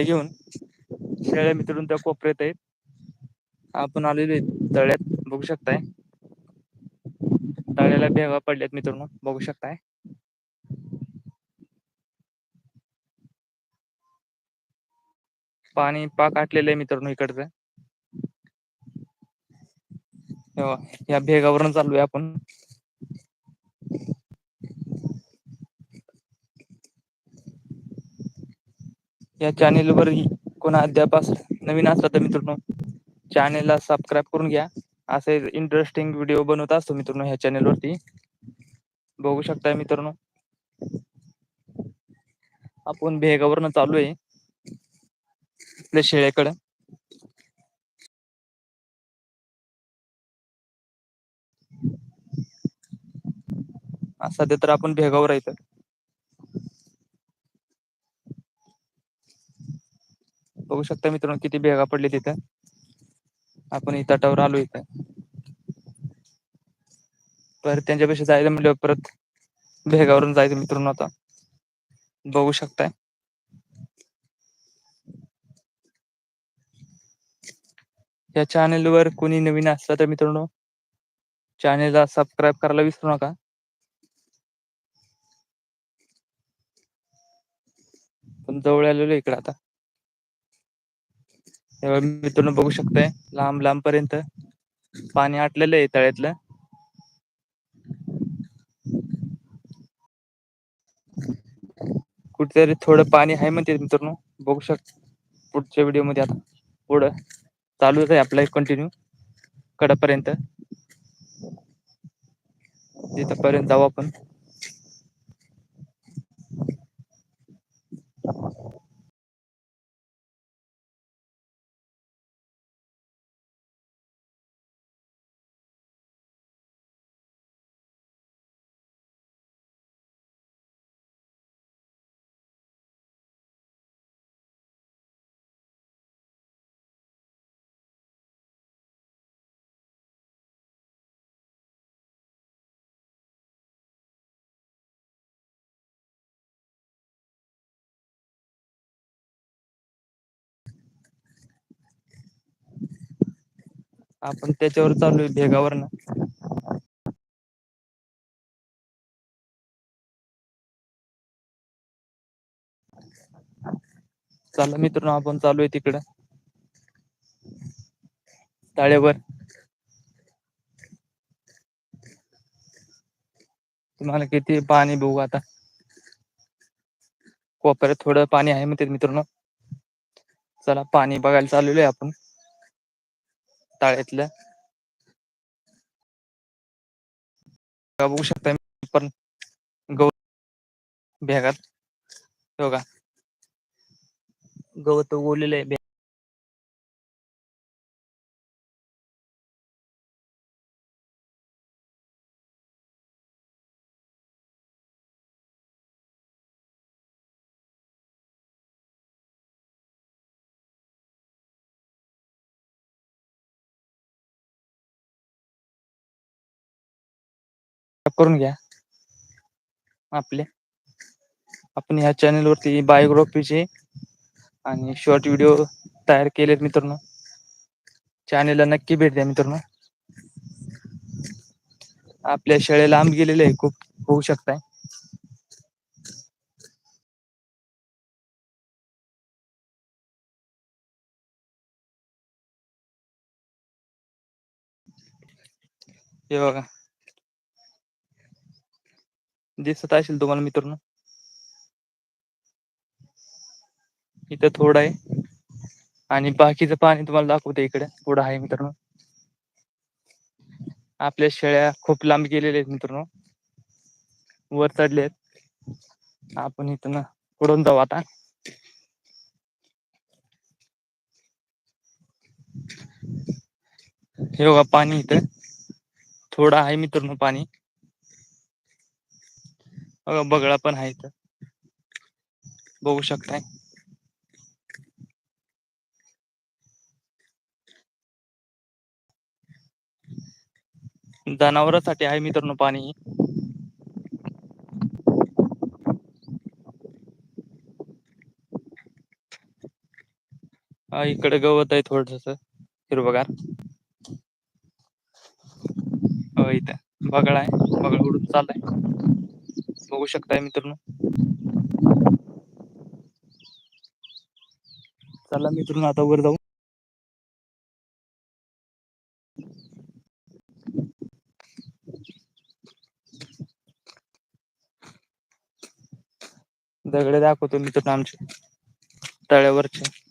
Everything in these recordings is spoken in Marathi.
घेऊन शेळ्या मित्रून त्या कोपऱ्यात आहेत. आपण आलेली तळ्यात बघू शकताय. तळ्याला भेगा पडल्यात मित्रांनो बघू शकताय. पाणी पाक आटलेलं आहे मित्रांनो इकडचं. या भेगावरून चालूया आपण. या चॅनेल वर कोणा अद्याप नवीन असला तर मित्रांनो चॅनेलला सबस्क्राईब करून घ्या असे इंटरेस्टिंग व्हिडिओ बनवत असतो मित्रांनो ह्या चॅनेल वरती. बघू शकताय मित्रांनो. आपण भेगावरनं चालू आहे आपल्या शेळ्याकडं. सध्या तर आपण भेगावर हायत. बघू शकता मित्रांनो किती भेगा पडले तिथं आपण इथं तटावर आलो इथं. परत त्यांच्यापेक्षा जायचं म्हटलं परत भेगावरून जायचं मित्रांनो आता. बघू शकताय. या चॅनेल वर कोणी नवीन असला तर मित्रांनो चॅनेलला सबस्क्राईब करायला विसरू नका. पण जवळ आलेलो इकडे आता. हे मित्रांनो बघू शकताय लांब लांब पर्यंत पाणी आटलेलं आहे तळ्यातलं. कुठेतरी थोडं पाणी आहे म्हणते मित्रांनो बघू शकता. पुढच्या व्हिडिओमध्ये आता पुढं चालूच आहे आपला कंटिन्यू कडेपर्यंत तिथपर्यंत जाऊ आपण. आपण त्याच्यावर चालू भेगावर ना चला मित्रांनो आपण चालू आहे तिकडं. ताळेवर तुम्हाला किती पाणी बघू आता. कोपऱ्यात थोडं पाणी आहे म्हणते मित्रांनो. चला पाणी बघायला चाललेलो आहे आपण. तळ्यातलं. बघू शकता पण गवत भेगात. हो का गवत उगवलेलं आहे. करून घ्या. आपले. आपण ह्या चॅनेल वरती बायोग्राफीचे आणि शॉर्ट व्हिडिओ तयार केलेत मित्रांनो. चॅनेलला नक्की भेट द्या मित्रांनो. आपल्या शाळे लांब गेलेले आहे खूप होऊ शकताय. हे बघा. दिसत असेल तुम्हाला मित्रांनो. इथं थोडं आहे. आणि बाकीचं पाणी तुम्हाला दाखवते इकडे. थोडं आहे मित्रांनो. आपल्या शेळ्या खूप लांब गेलेल्या आहेत मित्रांनो. वर चढले आहेत आपण इथं पुढून जाऊ आता. हे बघा पाणी इथं. थोडं आहे मित्रांनो पाणी. बगळा पण आहे इथं. बघू शकताय. जनावरांसाठी आहे मित्रांनो पाणी. इकडे गवत आहे थोडस. हिरवगार. हो इथं. बगळा आहे. बगळ उडून चाललाय. बघू शकताय मित्रांनो. चला मित्रांनो आता वर जाऊ. दगड दाखवतो मित्रांनो आमचे. तळ्यावरचे.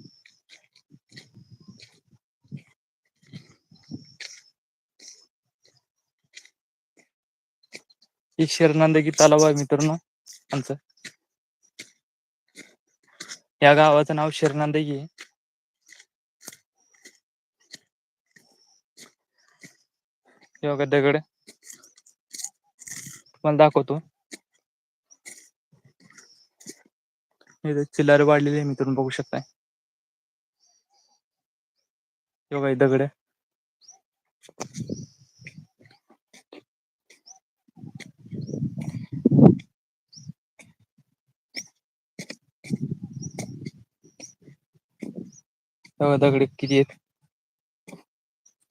ही शरणांदगी तलाव आहे मित्रांनो आमचं. या गावाचं नाव शिरणांदगी आहे. योगा दगड. तुम्हाला दाखवतो. इथे चिल्लार वाढलेली आहे मित्रांनो बघू शकताय. योगा दगड. हे बघा दगड किती आहेत?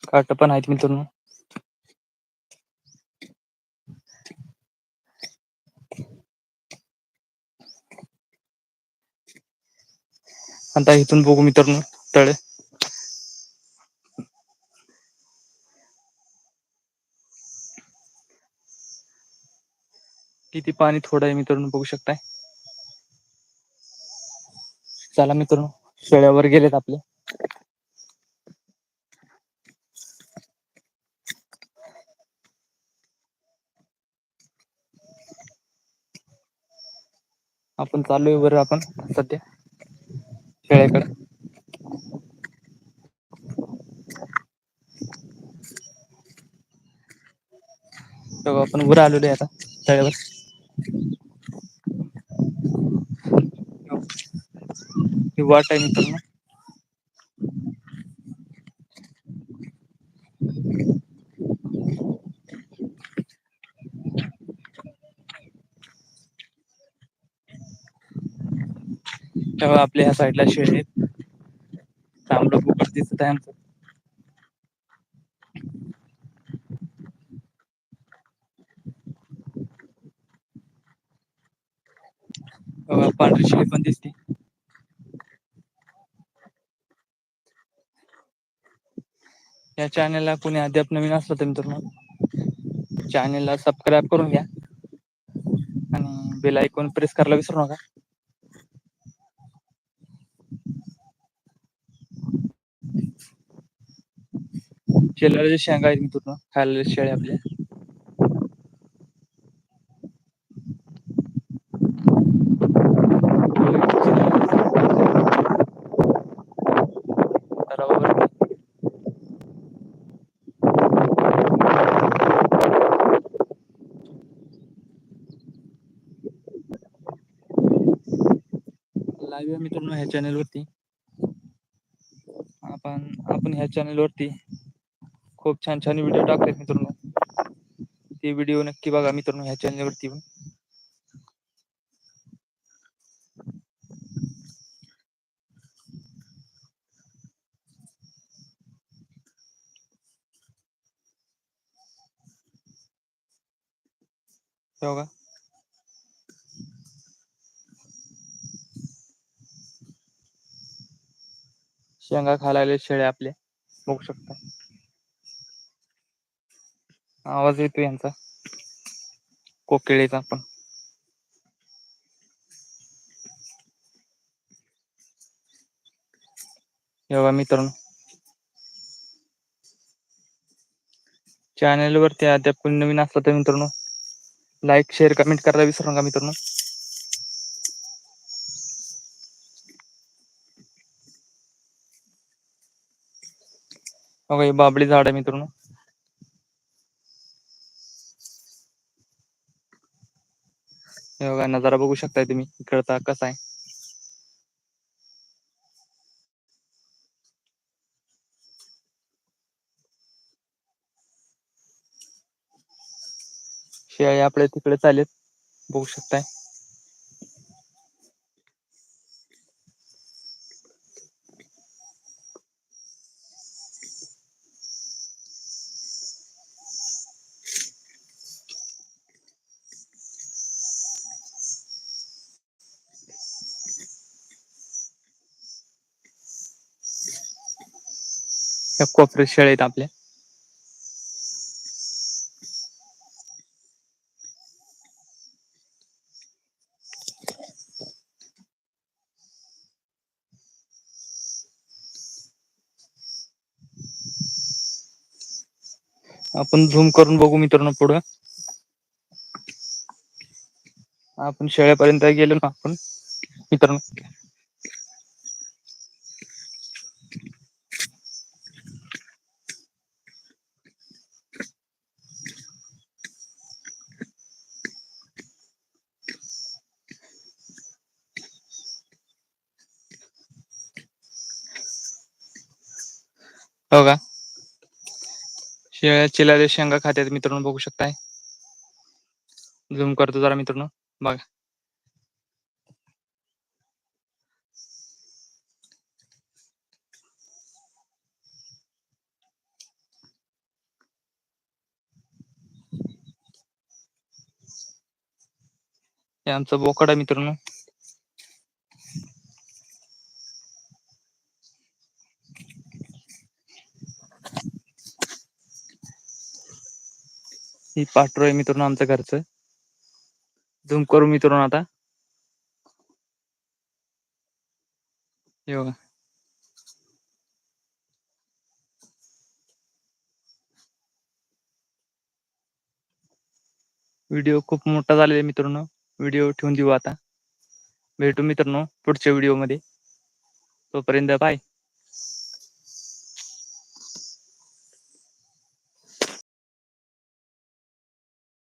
काट पण आहेत मित्रांनो. आता इथून बघू मित्रांनो तळे. किती पाणी थोडं आहे मित्रांनो बघू शकताय? चला मित्रांनो शेळ्यावर गेलेत आपल्या आपण चाललोय बरं आपण सध्या शेळ्याकडे आपण वर आलेलो आहे आता तळ्यावर ही वाट आहे मित्रांनो. तेव्हा आपल्या ह्या साईडला शेड आहेत. तांबड बोकड दिसत आहे आमचं. पांढरी शेळी पण दिसते. या चॅनेलला कोणी अद्याप नवीन असलं तर मित्रांनो चॅनेलला सबस्क्राईब करून घ्या. आणि बेल आयकॉन प्रेस करायला विसरू नका. शेलाच्या शेंगा आहेत मित्रांनो खायला शेळ्या आपल्या. लाईव्ह मित्रांनो ह्या चॅनेल वरती. आपण आपण ह्या चॅनेल वरती खूप छान छान व्हिडिओ टाकतात मित्रांनो. ते व्हिडिओ नक्की बघा मित्रांनो ह्या चॅनल वरती पण. बघा. शेंगा खायला शेळे शेळ्या आपल्या बघू शकता. आवाज येतो यांचा. कोकिळेचा पण. हे मित्रांनो. चॅनल वरती अद्याप कोणी नवीन असलं तर मित्रांनो लाईक शेअर कमेंट करायला विसरू नका मित्रांनो. बघा हे बाबळी झाड आहे मित्रांनो. हे बघा नजारा बघू शकताय तुम्ही. इकडचा कसा आहे? शेळी आपल्या तिकडे चालेल. बघू शकताय. या कोपऱ्यात शेळ्या आहेत आपल्या. आपण झूम करून बघू मित्रांनो पुढं. आपण शेळ्यापर्यंत गेलो ना आपण. मित्रांनो हो का? शेळ्या चिलाच्या शेंगा खात्यात मित्रांनो बघू शकताय. झूम करतो जरा मित्रांनो. बघा. हे आमचा बोकड आहे मित्रांनो. ही पाठरू आहे मित्रांनो आमच्या घरचं. झूम करू मित्रांनो आता. हे बघा व्हिडिओ खूप मोठा झालेला आहे मित्रांनो. व्हिडिओ ठेवून देऊ आता. भेटू मित्रांनो पुढच्या व्हिडिओमध्ये तोपर्यंत बाय